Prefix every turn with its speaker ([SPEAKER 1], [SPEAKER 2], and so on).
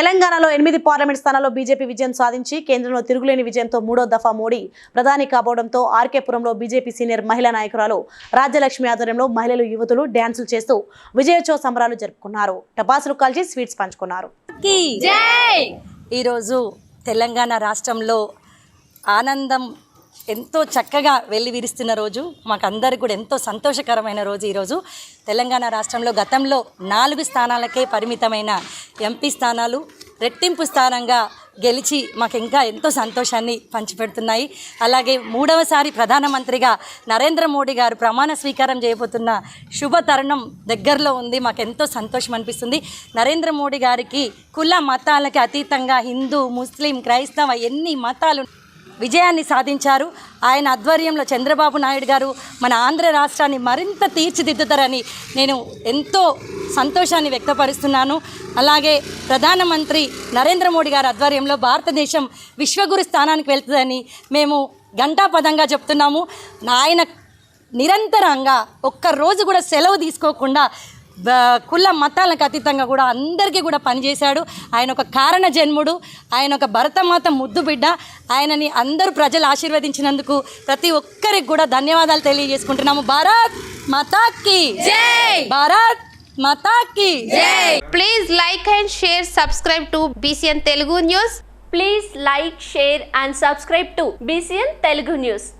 [SPEAKER 1] తెలంగాణలో ఎనిమిది పార్లమెంట్ స్థానాల్లో బీజేపీ విజయం సాధించి కేంద్రంలో తిరుగులేని విజయంతో మూడో దఫా మోడీ ప్రధాని కాబోవడంతో ఆర్కేపురంలో బీజేపీ సీనియర్ మహిళా నాయకురాలు రాజ్యలక్ష్మి ఆధ్వర్యంలో మహిళలు యువతులు డ్యాన్సులు చేస్తూ విజయోత్సవ సంబరాలు జరుపుకున్నారు. టపాసులు కాల్చి స్వీట్స్ పంచుకున్నారు.
[SPEAKER 2] కి ఈరోజు తెలంగాణ రాష్ట్రంలో ఆనందం ఎంతో చక్కగా వెళ్ళి విరుస్తున్న రోజు మాకందరికి కూడా ఎంతో సంతోషకరమైన రోజు ఈరోజు తెలంగాణ రాష్ట్రంలో గతంలో నాలుగు స్థానాలకే పరిమితమైన ఎంపీ స్థానాలు రెట్టింపు స్థానంగా గెలిచి మాకు ఇంకా ఎంతో సంతోషాన్ని పంచిపెడుతున్నాయి. అలాగే మూడవసారి ప్రధానమంత్రిగా నరేంద్ర మోడీ గారు ప్రమాణ స్వీకారం చేయబోతున్న శుభ తరుణం దగ్గరలో ఉంది. మాకు ఎంతో సంతోషం అనిపిస్తుంది. నరేంద్ర మోడీ గారికి కుల మతాలకి అతీతంగా హిందూ ముస్లిం క్రైస్తవ ఎన్ని మతాలు విజయాన్ని సాధించారు. ఆయన ఆధ్వర్యంలో చంద్రబాబు నాయుడు గారు మన ఆంధ్ర రాష్ట్రాన్ని మరింత తీర్చిదిద్దుతారని నేను ఎంతో సంతోషాన్ని వ్యక్తపరుస్తున్నాను. అలాగే ప్రధానమంత్రి నరేంద్ర మోడీ గారి ఆధ్వర్యంలో భారతదేశం విశ్వగురు స్థానానికి వెళ్తుందని మేము ఘంటాపదంగా చెప్తున్నాము. ఆయన నిరంతరంగా ఒక్క రోజు కూడా సెలవు తీసుకోకుండా కుల మతాలకు అతీతంగా కూడా అందరికీ కూడా పనిచేశాడు. ఆయన ఒక కారణ జన్ముడు. ఆయన ఒక భరతమాత ముద్దు బిడ్డ. ఆయనని అందరూ ప్రజలు ఆశీర్వదించినందుకు ప్రతి ఒక్కరికి కూడా ధన్యవాదాలు తెలియజేసుకుంటున్నాము. భారత్ మాతాకి!
[SPEAKER 3] జై!
[SPEAKER 2] భారత్ మాతాకి!
[SPEAKER 3] Please like and share, subscribe to BCN Telugu News.
[SPEAKER 4] Please like, share and subscribe to BCN Telugu News.